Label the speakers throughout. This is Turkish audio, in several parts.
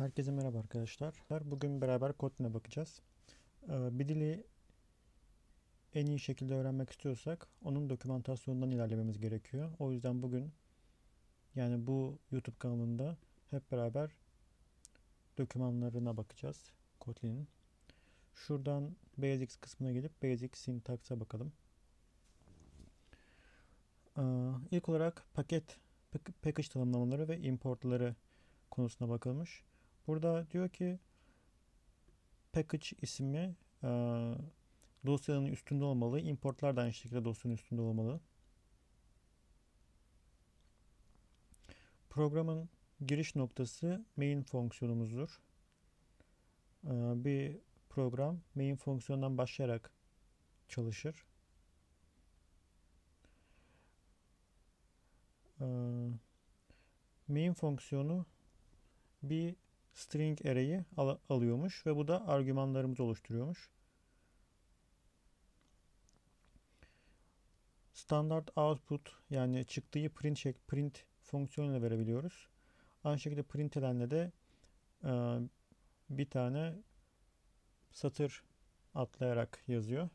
Speaker 1: Herkese merhaba arkadaşlar. Bugün beraber Kotlin'e bakacağız. Ee, Bir dili en iyi şekilde öğrenmek istiyorsak onun dokümantasyonundan ilerlememiz gerekiyor. O yüzden bugün yani bu YouTube kanalında hep beraber dokümanlarına bakacağız Kotlin'in. Şuradan Basics kısmına gelip Basic Syntax'a bakalım. Ee, İlk olarak paket pak- package tanımlamaları ve importları konusuna bakılmış. Burada diyor ki package ismi e, dosyanın üstünde olmalı. Importlar da aynı şekilde dosyanın üstünde olmalı. Programın giriş noktası main fonksiyonumuzdur. E, bir program main fonksiyondan başlayarak çalışır. E, main fonksiyonu bir string array'i al- alıyormuş ve bu da argümanlarımızı oluşturuyormuş. Standart output yani çıktıyı print şek print fonksiyonuyla verebiliyoruz. Aynı şekilde println'le de e, bir tane satır atlayarak yazıyor.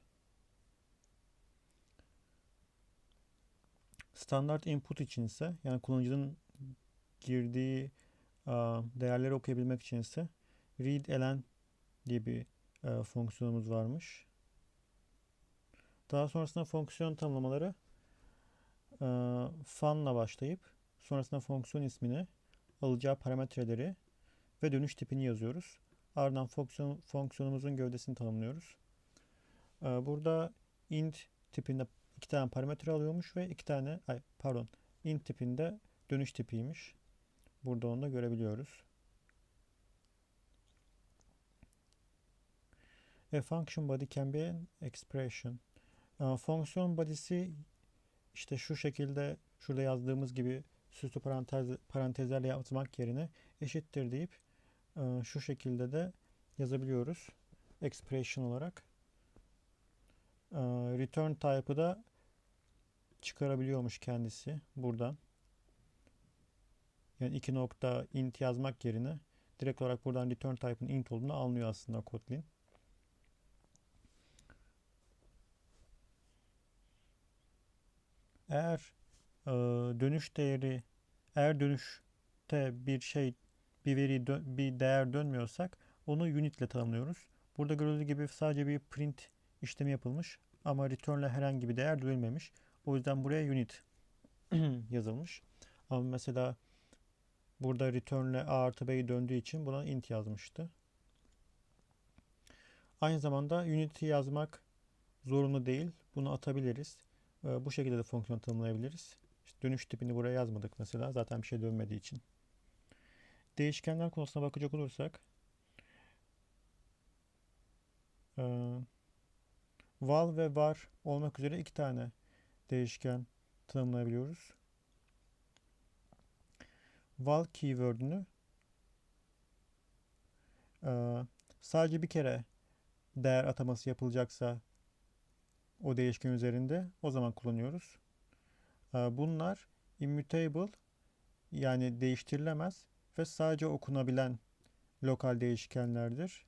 Speaker 1: Standart input için ise yani kullanıcının girdiği değerleri okuyabilmek için ise read diye bir e, fonksiyonumuz varmış. Daha sonrasında fonksiyon tanımlamaları e, fun'la başlayıp sonrasında fonksiyon ismini, alacağı parametreleri ve dönüş tipini yazıyoruz. Ardından fonksiyon, fonksiyonumuzun gövdesini tanımlıyoruz. E, burada int tipinde iki tane parametre alıyormuş ve iki tane ay, pardon int tipinde dönüş tipiymiş. Burada onu da görebiliyoruz. A function body can be an expression. Ee, Fonksiyon body'si işte şu şekilde şurada yazdığımız gibi süslü parantez, parantezlerle yazmak yerine eşittir deyip e, şu şekilde de yazabiliyoruz. Expression olarak. Ee, Return type'ı da çıkarabiliyormuş kendisi buradan. Yani iki nokta int yazmak yerine direkt olarak buradan return type'ın int olduğunu anlıyor aslında Kotlin. Eğer e, dönüş değeri eğer dönüşte bir şey bir veri bir değer dönmüyorsak onu unit ile tanımlıyoruz. Burada görüldüğü gibi sadece bir print işlemi yapılmış ama return ile herhangi bir değer dönülmemiş. O yüzden buraya unit yazılmış. Ama mesela Burada return ile a artı b'yi döndüğü için buna int yazmıştı. Aynı zamanda unity yazmak zorunlu değil. Bunu atabiliriz. Ee, Bu şekilde de fonksiyon tanımlayabiliriz. İşte dönüş tipini buraya yazmadık mesela. Zaten bir şey dönmediği için. Değişkenler konusuna bakacak olursak val ve var olmak üzere iki tane değişken tanımlayabiliyoruz val keyword'ünü e, sadece bir kere değer ataması yapılacaksa o değişken üzerinde o zaman kullanıyoruz. E, bunlar immutable yani değiştirilemez ve sadece okunabilen lokal değişkenlerdir.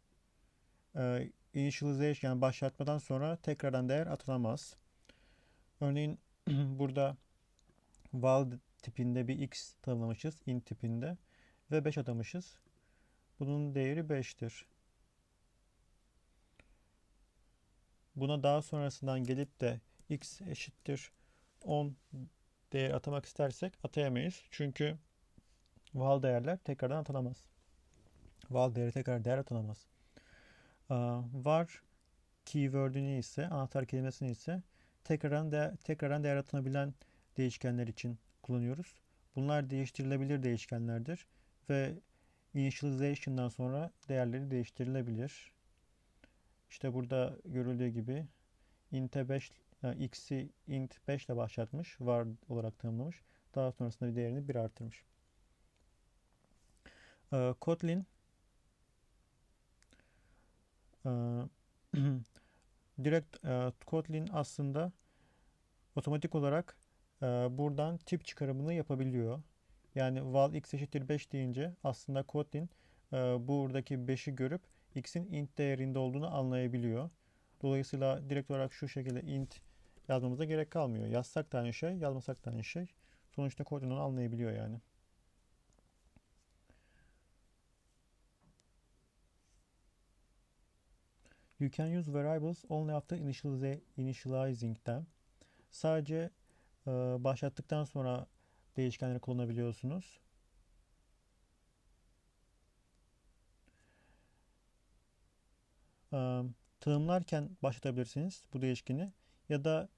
Speaker 1: E, initialization yani başlatmadan sonra tekrardan değer atılamaz. Örneğin burada val tipinde bir x tanımlamışız. int tipinde. Ve 5 atamışız. Bunun değeri 5'tir. Buna daha sonrasından gelip de x eşittir 10 değer atamak istersek atayamayız. Çünkü val değerler tekrardan atanamaz. Val değeri tekrar değer atanamaz. Var keyword'ünü ise anahtar kelimesini ise tekrardan değer, tekrardan değer atanabilen değişkenler için kullanıyoruz. Bunlar değiştirilebilir değişkenlerdir ve initialization'dan sonra değerleri değiştirilebilir. İşte burada görüldüğü gibi int'e 5 yani x'i int 5 ile başlatmış, var olarak tanımlamış. Daha sonrasında bir değerini 1 artırmış. Ee, Kotlin e, direkt e, Kotlin aslında otomatik olarak buradan tip çıkarımını yapabiliyor. Yani val x eşittir 5 deyince aslında Kotlin e, buradaki 5'i görüp x'in int değerinde olduğunu anlayabiliyor. Dolayısıyla direkt olarak şu şekilde int yazmamıza gerek kalmıyor. Yazsak da aynı şey, yazmasak da aynı şey. Sonuçta kodunu anlayabiliyor yani. You can use variables only after initialize, initializing them. Sadece başlattıktan sonra değişkenleri kullanabiliyorsunuz. E, tanımlarken başlatabilirsiniz bu değişkeni ya da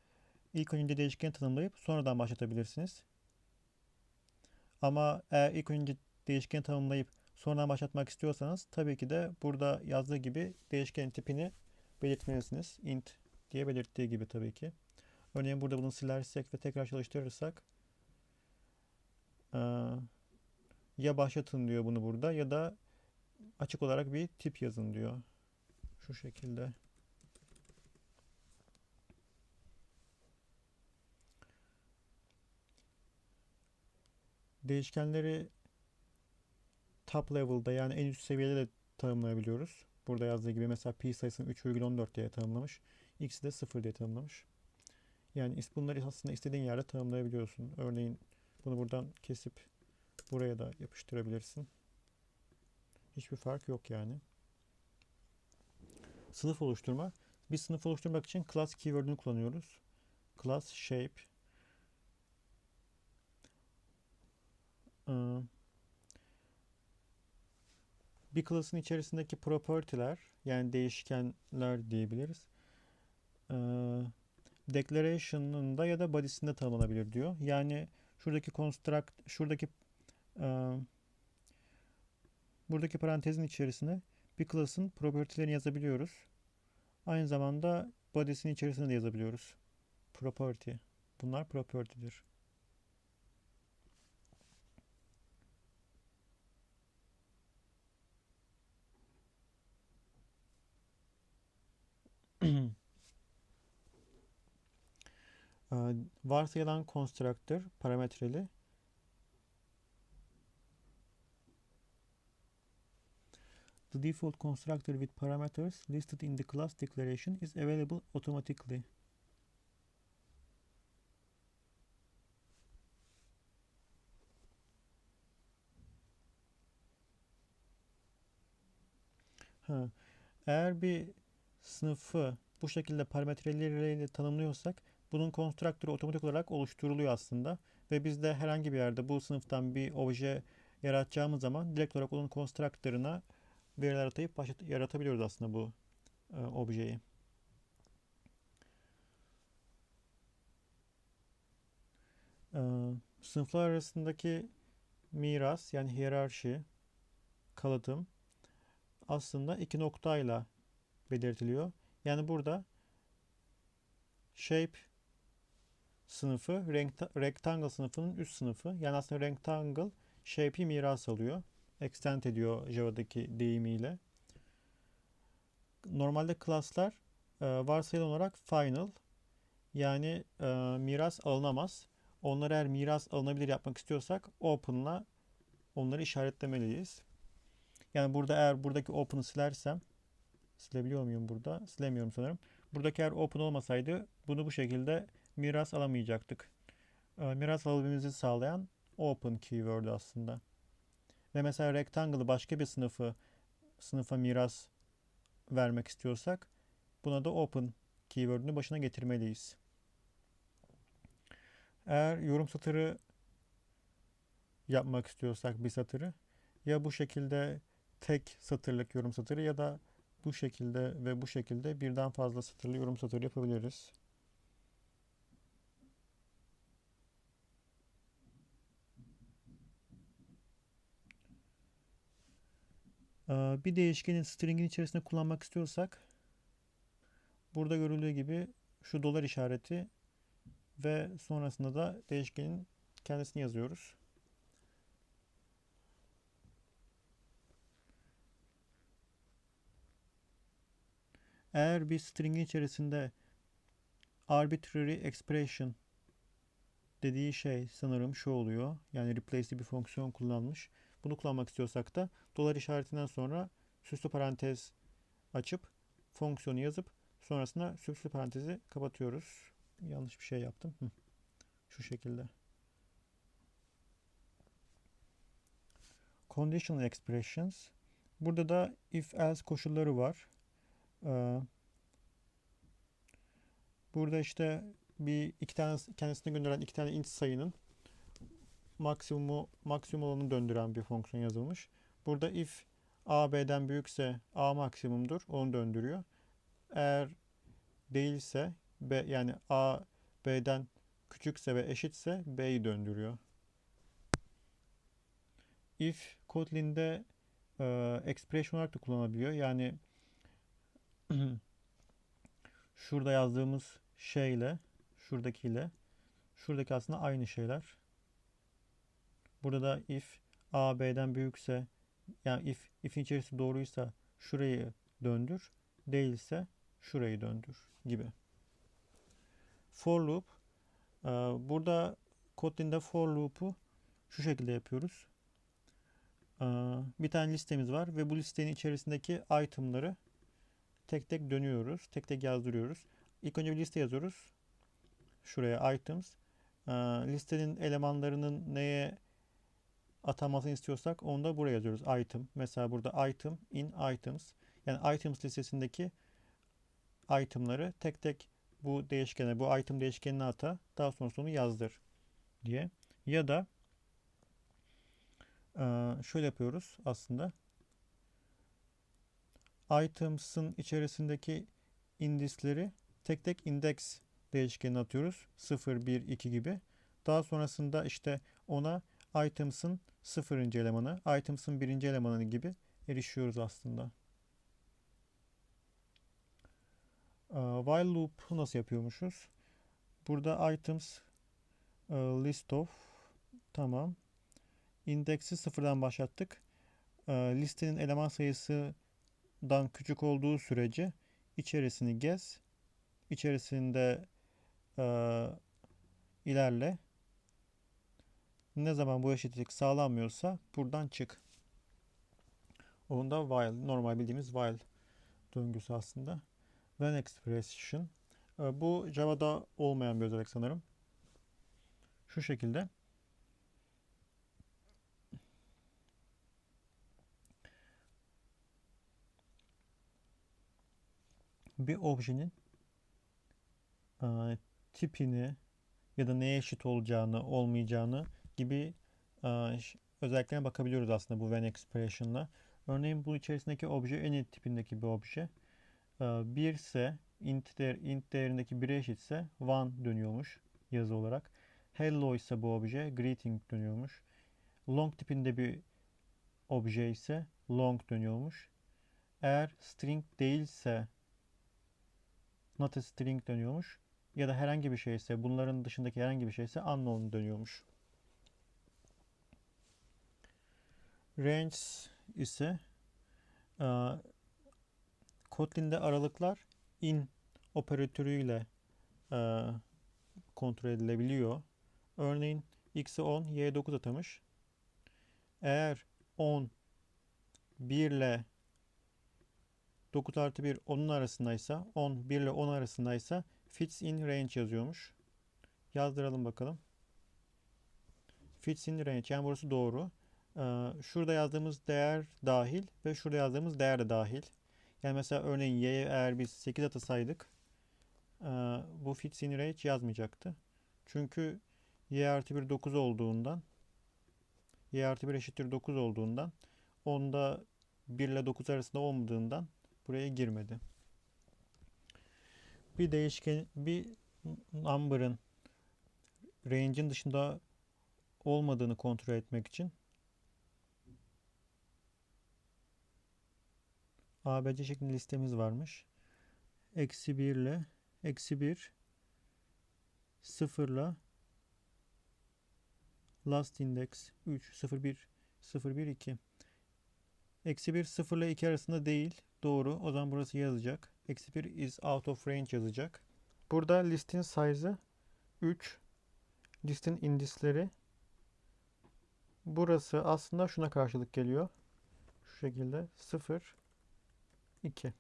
Speaker 1: ilk önce değişkeni tanımlayıp sonradan başlatabilirsiniz. Ama eğer ilk önce değişkeni tanımlayıp sonradan başlatmak istiyorsanız tabii ki de burada yazdığı gibi değişken tipini belirtmelisiniz. int diye belirttiği gibi tabii ki. Örneğin burada bunu silersek ve tekrar çalıştırırsak ya başlatın diyor bunu burada ya da açık olarak bir tip yazın diyor. Şu şekilde. Değişkenleri top level'da yani en üst seviyede de tanımlayabiliyoruz. Burada yazdığı gibi mesela pi sayısını 3,14 diye tanımlamış. X'i de 0 diye tanımlamış. Yani bunları aslında istediğin yerde tanımlayabiliyorsun. Örneğin bunu buradan kesip buraya da yapıştırabilirsin. Hiçbir fark yok yani. Sınıf oluşturma. Bir sınıf oluşturmak için class keyword'ünü kullanıyoruz. Class shape. Bir class'ın içerisindeki property'ler yani değişkenler diyebiliriz. Declaration'ında ya da body'sinde tanımlanabilir diyor. Yani şuradaki construct, şuradaki e, buradaki parantezin içerisine bir class'ın property'lerini yazabiliyoruz. Aynı zamanda body'sinin içerisine de yazabiliyoruz. Property. Bunlar property'dir. Varsayılan constructor parametreli The default constructor with parameters listed in the class declaration is available automatically. Ha. Eğer bir sınıfı bu şekilde parametreleriyle tanımlıyorsak bunun konstruktörü otomatik olarak oluşturuluyor aslında. Ve biz de herhangi bir yerde bu sınıftan bir obje yaratacağımız zaman direkt olarak onun konstruktörüne veriler atayıp başlat yaratabiliyoruz aslında bu e, objeyi. E, sınıflar arasındaki miras yani hiyerarşi, kalıtım aslında iki noktayla belirtiliyor. Yani burada shape sınıfı rectangle sınıfının üst sınıfı. Yani aslında rectangle shape'i miras alıyor. Extend ediyor Java'daki deyimiyle. Normalde class'lar e, varsayılan olarak final yani e, miras alınamaz. Onları eğer miras alınabilir yapmak istiyorsak open'la onları işaretlemeliyiz. Yani burada eğer buradaki open'ı silersem silebiliyor muyum burada? Silemiyorum sanırım. Buradaki eğer open olmasaydı bunu bu şekilde miras alamayacaktık. Ee, miras alabilmemizi sağlayan open keyword aslında. Ve mesela rectangle'ı başka bir sınıfı sınıfa miras vermek istiyorsak buna da open keyword'ünü başına getirmeliyiz. Eğer yorum satırı yapmak istiyorsak bir satırı ya bu şekilde tek satırlık yorum satırı ya da bu şekilde ve bu şekilde birden fazla satırlı yorum satırı yapabiliriz. Ee, bir değişkenin string'in içerisinde kullanmak istiyorsak burada görüldüğü gibi şu dolar işareti ve sonrasında da değişkenin kendisini yazıyoruz. Eğer bir string'in içerisinde arbitrary expression dediği şey sanırım şu oluyor. Yani replace'li bir fonksiyon kullanmış Bunu kullanmak istiyorsak da dolar işaretinden sonra süslü parantez açıp fonksiyonu yazıp sonrasında süslü parantezi kapatıyoruz. Yanlış bir şey yaptım. Şu şekilde. Conditional expressions. Burada da if else koşulları var. Ee, burada işte bir iki tane kendisine gönderen iki tane int sayının maksimumu maksimum olanı döndüren bir fonksiyon yazılmış. Burada if a b'den büyükse a maksimumdur. Onu döndürüyor. Eğer değilse b yani a b'den küçükse ve eşitse b'yi döndürüyor. If Kotlin'de e, expression olarak da kullanılabiliyor. Yani şurada yazdığımız şeyle şuradakiyle şuradaki aslında aynı şeyler. Burada da if a b'den büyükse yani if if'in içerisi doğruysa şurayı döndür, değilse şurayı döndür gibi. For loop e, burada Kotlin'de for loop'u şu şekilde yapıyoruz. E, bir tane listemiz var ve bu listenin içerisindeki itemları tek tek dönüyoruz. Tek tek yazdırıyoruz. İlk önce bir liste yazıyoruz. Şuraya items. E, listenin elemanlarının neye atamasını istiyorsak onu da buraya yazıyoruz. Item. Mesela burada item in items. Yani items listesindeki itemları tek tek bu değişkene, bu item değişkenine ata. Daha sonrasında onu yazdır diye. Ya da şöyle yapıyoruz aslında. Items'ın içerisindeki indisleri tek tek index değişkenine atıyoruz. 0, 1, 2 gibi. Daha sonrasında işte ona items'ın sıfırıncı elemanı, items'ın birinci elemanı gibi erişiyoruz aslında. While loop nasıl yapıyormuşuz? Burada items list of tamam. Index'i sıfırdan başlattık. Listenin eleman sayısından küçük olduğu sürece içerisini gez. İçerisinde ilerle. Ne zaman bu eşitlik sağlanmıyorsa buradan çık. Onun da while. Normal bildiğimiz while döngüsü aslında. When expression. Bu Java'da olmayan bir özellik sanırım. Şu şekilde. Bir objenin tipini ya da neye eşit olacağını, olmayacağını gibi özelliklerine bakabiliyoruz aslında bu when expression'la. Örneğin bu içerisindeki obje any tipindeki bir obje. 1 ise int, değer, int değerindeki 1'e eşitse one dönüyormuş yazı olarak. Hello ise bu obje greeting dönüyormuş. Long tipinde bir obje ise long dönüyormuş. Eğer string değilse not a string dönüyormuş. Ya da herhangi bir şeyse bunların dışındaki herhangi bir şeyse unknown dönüyormuş. Range ise e, Kotlin'de aralıklar in operatörüyle e, kontrol edilebiliyor. Örneğin x'e 10, y'ye 9 atamış. Eğer 10 1 ile 9 artı 1 10'un arasındaysa 10 1 ile 10 arasındaysa fits in range yazıyormuş. Yazdıralım bakalım. Fits in range yani burası doğru. Ee, şurada yazdığımız değer dahil ve şurada yazdığımız değer de dahil. Yani mesela örneğin y'ye eğer biz 8 atasaydık e, bu fits in range yazmayacaktı. Çünkü y artı 1 9 olduğundan y artı 1 eşittir 9 olduğundan onda 1 ile 9 arasında olmadığından buraya girmedi. Bir değişken bir number'ın range'in dışında olmadığını kontrol etmek için ABC şeklinde listemiz varmış. Eksi 1 ile eksi 1 0 ile last index 3 0 1 0 1 2 eksi 1 0 ile 2 arasında değil doğru. O zaman burası yazacak. Eksi 1 is out of range yazacak. Burada listin size'ı 3 listin indisleri. Burası aslında şuna karşılık geliyor. Şu şekilde. 0 2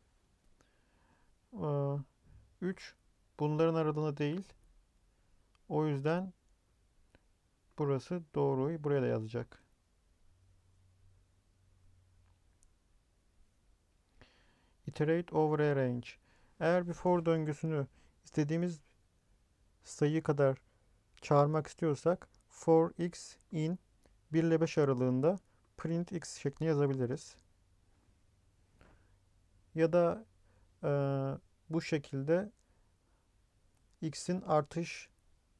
Speaker 1: 3 bunların aralığında değil. O yüzden burası doğruyu buraya da yazacak. Iterate over a range. Eğer bir for döngüsünü istediğimiz sayı kadar çağırmak istiyorsak for x in 1 ile 5 aralığında print x şeklinde yazabiliriz. Ya da e, bu şekilde x'in artış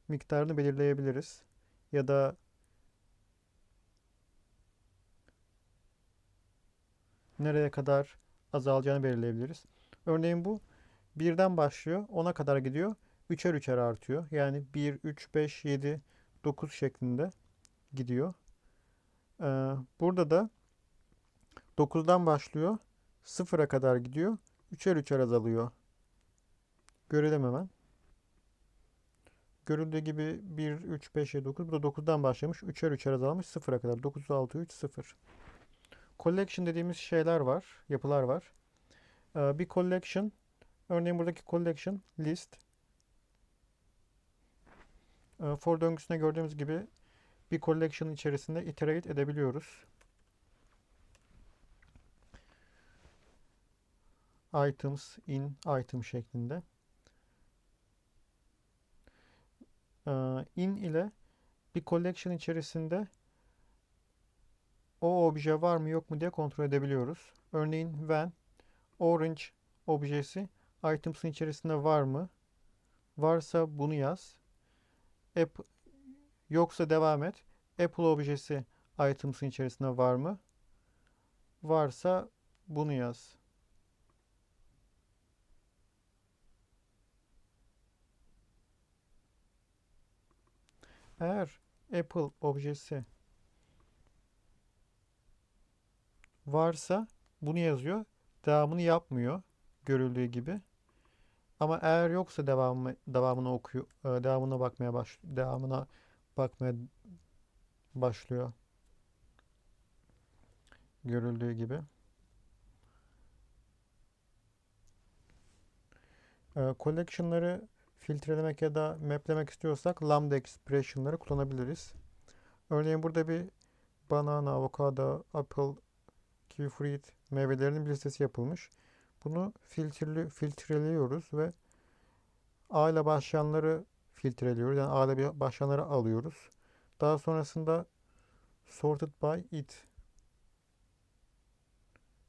Speaker 1: miktarını belirleyebiliriz. Ya da nereye kadar azalacağını belirleyebiliriz. Örneğin bu birden başlıyor, 10'a kadar gidiyor. Üçer üçer artıyor. Yani 1, 3, 5, 7, 9 şeklinde gidiyor. Ee, burada da 9'dan başlıyor. 0'a kadar gidiyor. Üçer üçer azalıyor. Görelim hemen. Görüldüğü gibi 1, 3, 5, 7, 9. Bu da 9'dan başlamış. Üçer üçer azalmış. 0'a kadar. 9, 6, 3, 0. Collection dediğimiz şeyler var. Yapılar var. Ee, bir collection. Örneğin buradaki collection list. Ee, for döngüsünde gördüğümüz gibi bir collection içerisinde iterate edebiliyoruz. Items in item şeklinde. Ee, in ile bir collection içerisinde o obje var mı yok mu diye kontrol edebiliyoruz. Örneğin when orange objesi items'ın içerisinde var mı? Varsa bunu yaz. App yoksa devam et. Apple objesi items'ın içerisinde var mı? Varsa bunu yaz. Eğer Apple objesi varsa bunu yazıyor. Devamını yapmıyor. Görüldüğü gibi. Ama eğer yoksa devamı devamını okuyor, e, devamına bakmaya baş devamına bakmaya başlıyor. Görüldüğü gibi. E, collection'ları filtrelemek ya da maplemek istiyorsak lambda expression'ları kullanabiliriz. Örneğin burada bir banana, avokado, apple, kiwi fruit meyvelerinin bir listesi yapılmış. Bunu filtreli, filtreliyoruz ve A ile başlayanları filtreliyoruz. Yani A ile başlayanları alıyoruz. Daha sonrasında sorted by it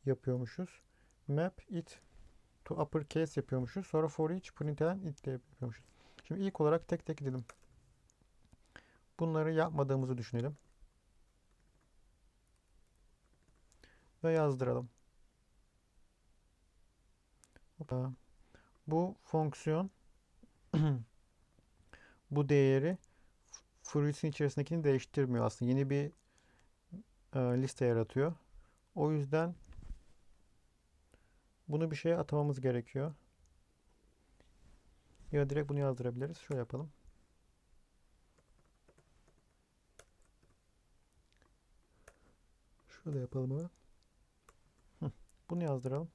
Speaker 1: yapıyormuşuz. Map it to uppercase yapıyormuşuz. Sonra for each println it de yapıyormuşuz. Şimdi ilk olarak tek tek gidelim. Bunları yapmadığımızı düşünelim. Ve yazdıralım. Bu fonksiyon bu değeri fruit'in içerisindekini değiştirmiyor aslında. Yeni bir e, liste yaratıyor. O yüzden bunu bir şeye atamamız gerekiyor. Ya direkt bunu yazdırabiliriz. Şöyle yapalım. Şöyle yapalım hemen. Bunu yazdıralım.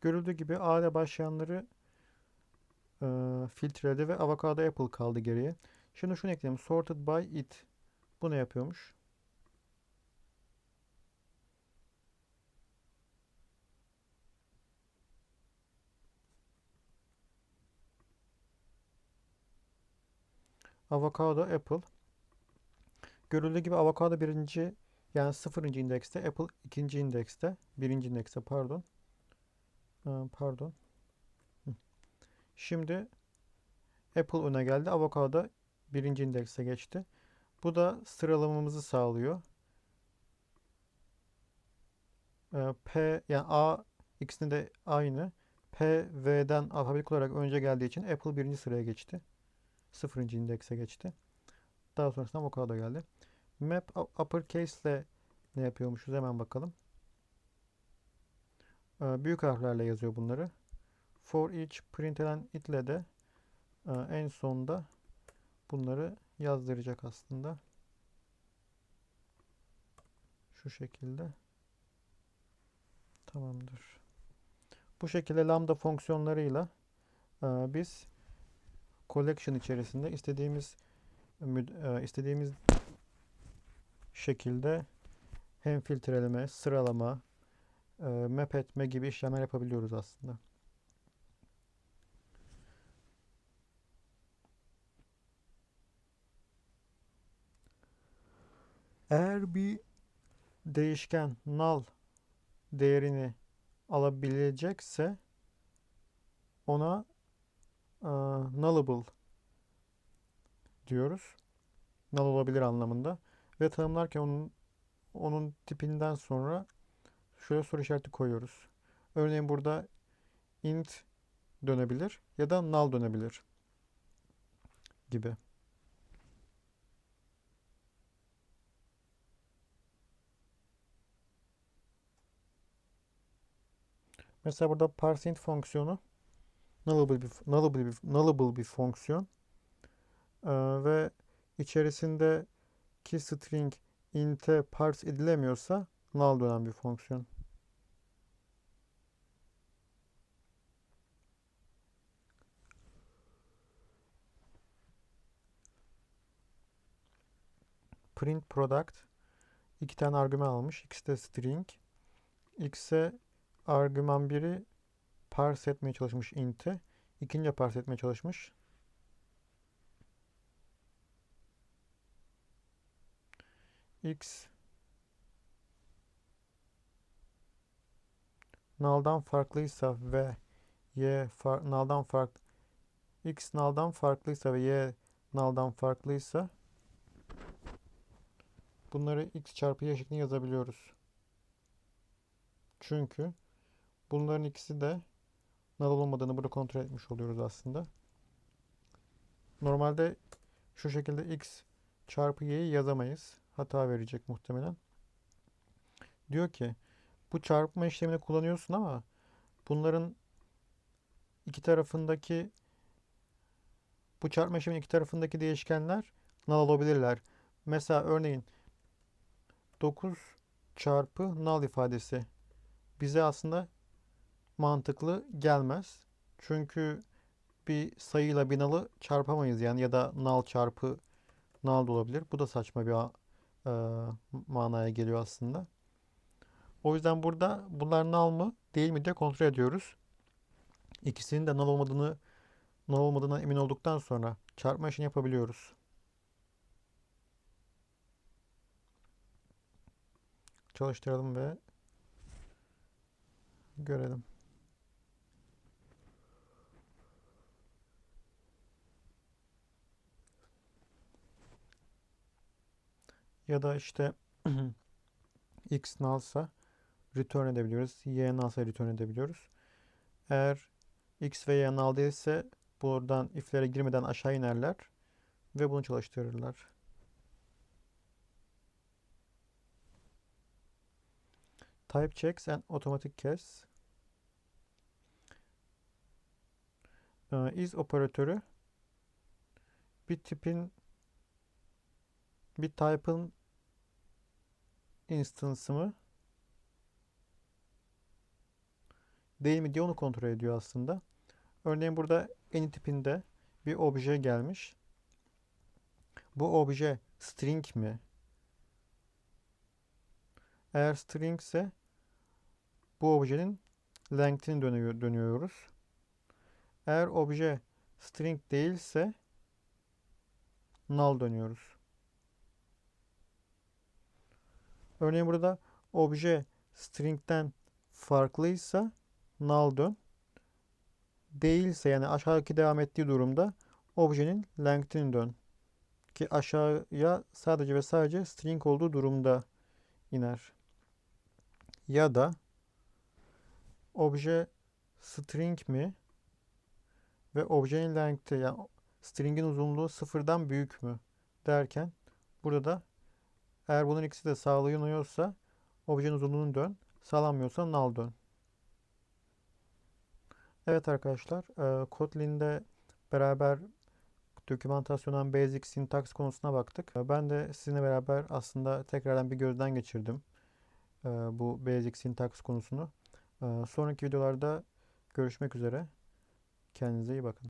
Speaker 1: Görüldüğü gibi A ile başlayanları e, filtreledi ve avokado apple kaldı geriye. Şimdi şunu ekleyelim. Sorted by it. Bu ne yapıyormuş? Avokado apple. Görüldüğü gibi avokado birinci yani sıfırıncı indekste, Apple ikinci indekste, birinci indekste pardon. Pardon. Şimdi Apple öne geldi. Avokado birinci indekse geçti. Bu da sıralamamızı sağlıyor. Ee, P yani A ikisinde de aynı. P V'den alfabetik olarak önce geldiği için Apple birinci sıraya geçti. Sıfırıncı indekse geçti. Daha sonrasında avokado geldi. Map uppercase ile ne yapıyormuşuz hemen bakalım. Ee, büyük harflerle yazıyor bunları. For each println it ile de e, en sonda bunları yazdıracak aslında. Şu şekilde. Tamamdır. Bu şekilde lambda fonksiyonlarıyla e, biz collection içerisinde istediğimiz e, istediğimiz şekilde hem filtreleme, sıralama, e, map etme gibi işlemler yapabiliyoruz aslında. Eğer bir değişken null değerini alabilecekse ona e, nullable diyoruz. Null olabilir anlamında. Ve tanımlarken onun onun tipinden sonra şöyle soru işareti koyuyoruz. Örneğin burada int dönebilir ya da null dönebilir gibi. Mesela burada parseInt fonksiyonu nullable bir, nullable bir, nullable bir fonksiyon Ee, ve içerisindeki string int'e parse edilemiyorsa null dönen bir fonksiyon. Print product iki tane argüman almış. İkisi de string. X'e argüman biri parse etmeye çalışmış int'i. İkinci parse etmeye çalışmış. X null'dan farklıysa ve y far, null'dan farklı x null'dan farklıysa ve y null'dan farklıysa bunları x çarpı y şeklinde yazabiliyoruz. Çünkü bunların ikisi de null olmadığını burada kontrol etmiş oluyoruz aslında. Normalde şu şekilde x çarpı y'yi yazamayız. Hata verecek muhtemelen. Diyor ki bu çarpma işlemini kullanıyorsun ama bunların iki tarafındaki bu çarpma işleminin iki tarafındaki değişkenler null olabilirler. Mesela örneğin 9 çarpı null ifadesi bize aslında mantıklı gelmez. Çünkü bir sayıyla bir null'ı çarpamayız yani ya da null çarpı null da olabilir. Bu da saçma bir e, manaya geliyor aslında. O yüzden burada bunlar null mı değil mi diye kontrol ediyoruz. İkisinin de null olmadığını null olmadığına emin olduktan sonra çarpma işini yapabiliyoruz. Çalıştıralım ve görelim. Ya da işte x nullsa return edebiliyoruz. Y nullsa return edebiliyoruz. Eğer x ve y null değilse buradan if'lere girmeden aşağı inerler ve bunu çalıştırırlar. Type checks and automatic case ee, is operatörü bir tipin bir type'ın instance'ı mı değil mi diye onu kontrol ediyor aslında. Örneğin burada any tipinde bir obje gelmiş. Bu obje string mi? Eğer string ise bu objenin length'ini dönüyor, dönüyoruz. Eğer obje string değilse null dönüyoruz. Örneğin burada obje string'den farklıysa null dön. Değilse yani aşağıdaki devam ettiği durumda objenin length'ini dön. Ki aşağıya sadece ve sadece string olduğu durumda iner. Ya da obje string mi ve objenin length'i yani string'in uzunluğu sıfırdan büyük mü derken burada da eğer bunun ikisi de sağlanıyorsa objenin uzunluğunu dön. Sağlanmıyorsa null dön. Evet arkadaşlar, e, Kotlin'de beraber dokümantasyondan basic syntax konusuna baktık. Ben de sizinle beraber aslında tekrardan bir gözden geçirdim. e, bu basic syntax konusunu. E, sonraki videolarda görüşmek üzere. Kendinize iyi bakın.